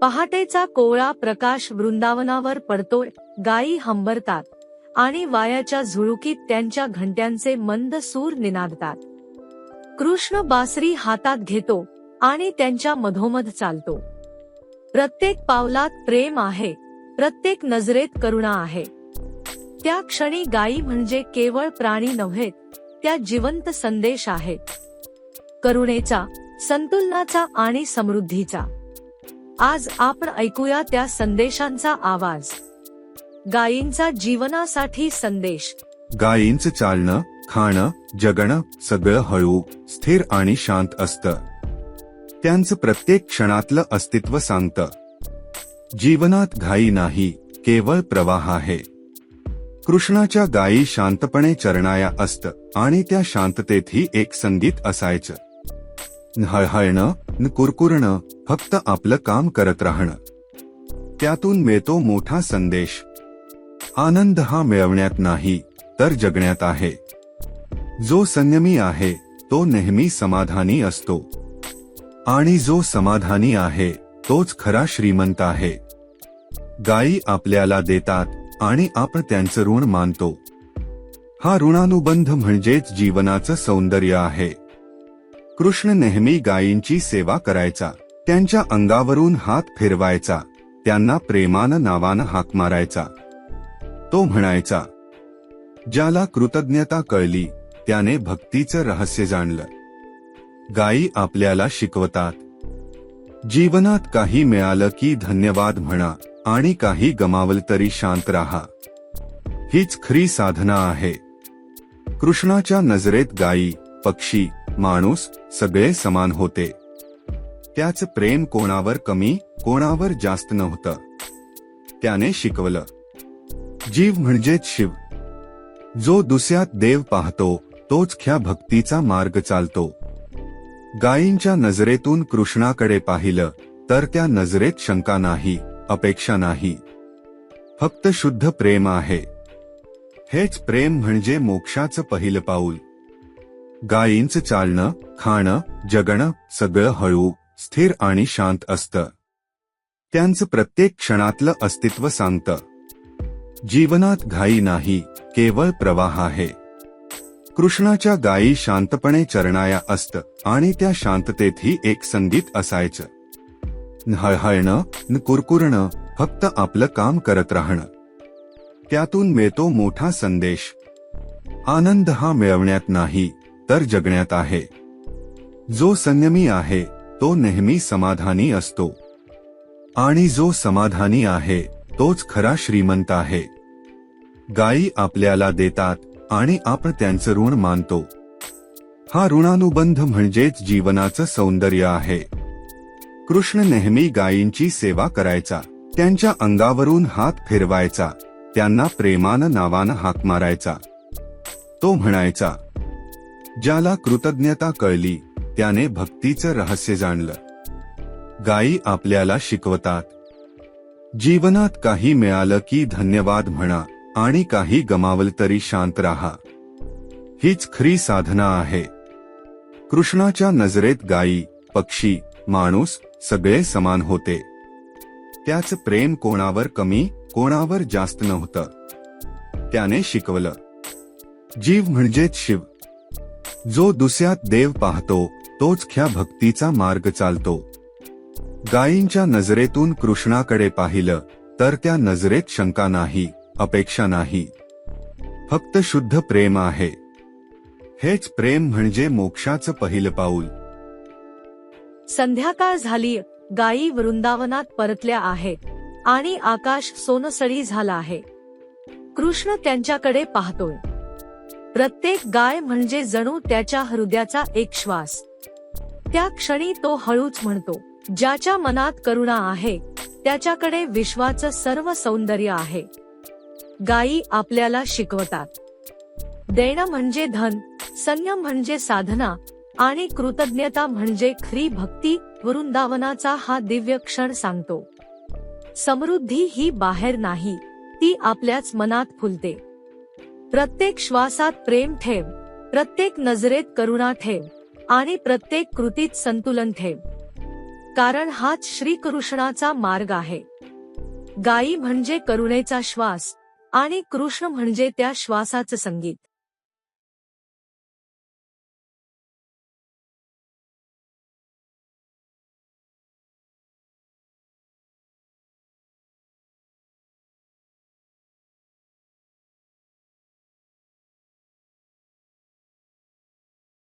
पहाटेचा कोवळा प्रकाश वृंदावनावर पडतोय गायी हंबरतात आणि वायाच्या झुळुकीत त्यांच्या घंट्यांचे मंद सूर निनादतात. कृष्ण बासरी हातात घेतो आणि त्यांच्या मधोमध चालतो. प्रत्येक पावलात प्रेम आहे प्रत्येक नजरेत करुणा आहे. त्या क्षणी गायी म्हणजे केवळ प्राणी नव्हेत त्या जिवंत संदेश आहेत करुणेचा संतुलनाचा आणि समृद्धीचा. आज आपण ऐकूया त्या संदेशांचा आवाज. गायींचा जीवनासाठी संदेश. गायींचं चालणं खाणं जगणं सगळं हळू स्थिर आणि शांत असतं. त्यांचं प्रत्येक क्षणातलं अस्तित्व सांगतं. जीवनात घाई नाही केवळ प्रवाह आहे. कृष्णाच्या गायी शांतपणे चरणाया असत आणि त्या शांततेतही एक संगीत असायचं. न हळहळणं न कुरकुरणं फक्त आपलं काम करत राहणं. त्यातून मिळतो मोठा संदेश. आनंद हा मिळवण्यात नाही तर जगण्यात आहे. जो संयमी आहे तो नेहमी समाधानी असतो. आणि जो समाधानी आहे तोच खरा श्रीमंत आहे. गायी आपल्याला देतात आणि आपण त्यांचं ऋण मानतो. हा ऋणानुबंध म्हणजेच जीवनाचं सौंदर्य आहे. कृष्ण नेहमी गायींची सेवा करायचा. त्यांच्या अंगावरून हात फिरवायचा. त्यांना प्रेमानं नावानं हाक मारायचा. तो म्हणायचा ज्याला कृतज्ञता कळली त्याने भक्तीचं रहस्य जाणलं. गायी आपल्याला शिकवतात. जीवनात काही मिळालं की धन्यवाद म्हणा आणि काही गमावलं तरी शांत राहा. हीच खरी साधना आहे. कृष्णाच्या नजरेत गायी पक्षी माणूस सगळे समान होते. त्याच प्रेम कोणावर कमी कोणावर जास्त नव्हतं. त्याने शिकवलं. जीव म्हणजेच शिव. जो दुसऱ्यात देव पाहतो तोच ख्या भक्तीचा मार्ग चालतो. गायींच्या नजरेतून कृष्णाकडे पाहिलं तर त्या नजरेत शंका नाही अपेक्षा नाही. फक्त शुद्ध प्रेम आहे. हेच प्रेम म्हणजे मोक्षाचं पहिलं पाऊल. गायींचं चालणं खाणं जगणं सगळं हळू स्थिर आणि शांत असतं. त्यांचं प्रत्येक क्षणातलं अस्तित्व सांगतं. जीवनात घाई नाही केवळ प्रवाह आहे. कृष्णाच्या गायी शांतपणे चरणाया असत आणि त्या शांततेतही एक संगीत असायचं. न हळहळणं न कुरकुरणं फक्त आपलं काम करत राहणं. त्यातून मिळतो मोठा संदेश. आनंद हा मिळवण्यात नाही तर जगण्यात आहे. जो संयमी आहे तो नेहमी समाधानी असतो. आणि जो समाधानी आहे तोच खरा श्रीमंत आहे. गायी आपल्याला देतात आणि आपण त्यांचं ऋण मानतो. हा ऋणानुबंध म्हणजेच जीवनाचं सौंदर्य आहे. कृष्ण नेहमी गायींची सेवा करायचा. त्यांच्या अंगावरून हात फिरवायचा. त्यांना प्रेमानं नावानं हाक मारायचा. तो म्हणायचा ज्याला कृतज्ञता कळली त्याने भक्तीचं रहस्य जाणलं. गायी आपल्याला शिकवतात. जीवनात काही मिळालं की धन्यवाद म्हणा आणि काही गमावल तरी शांत राहा. हीच खरी साधना आहे. कृष्णाच्या नजरेत गायी पक्षी माणूस सगळे समान होते. त्याच प्रेम कोणावर कमी कोणावर जास्त नव्हतं. त्याने शिकवलं. जीव म्हणजेच शिव. जो दुसऱ्यात देव पाहतो तोच ख्या भक्तीचा मार्ग चालतो. गायींच्या नजरेतून कृष्णाकडे पाहिलं तर त्या नजरेत शंका नाही अपेक्षा नाही. फक्त शुद्ध प्रेम आहे. हेच प्रेम म्हणजे मोक्षाचं पहिलं पाऊल. संध्याकाळ झाली गायी वृंदावनात परतल्या आहेत आणि आकाश सोनसळी झाला आहे. कृष्ण त्यांच्याकडे पाहतोय. प्रत्येक गाय म्हणजे जणू त्याच्या हृदयाचा एक श्वास. त्या क्षणी तो हळूच म्हणतो ज्याच्या मनात करुणा आहे त्याच्याकडे विश्वाचं सर्व सौंदर्य आहे. गायी आपल्याला शिकवतात. देणं म्हणजे धन संयम म्हणजे साधना आणि कृतज्ञता म्हणजे खरी भक्ती वृंदावनाचा हा दिव्य क्षण सांगतो. समृद्धी ही बाहेर नाही ती आपल्याच मनात फुलते. प्रत्येक श्वासात प्रेम ठेव प्रत्येक नजरेत करुणा ठेव आणि प्रत्येक कृतीत संतुलन ठेव. कारण हाच श्रीकृष्णाचा मार्ग आहे. गायी म्हणजे करुणेचा श्वास आणि कृष्ण म्हणजे त्या श्वासाचं संगीत.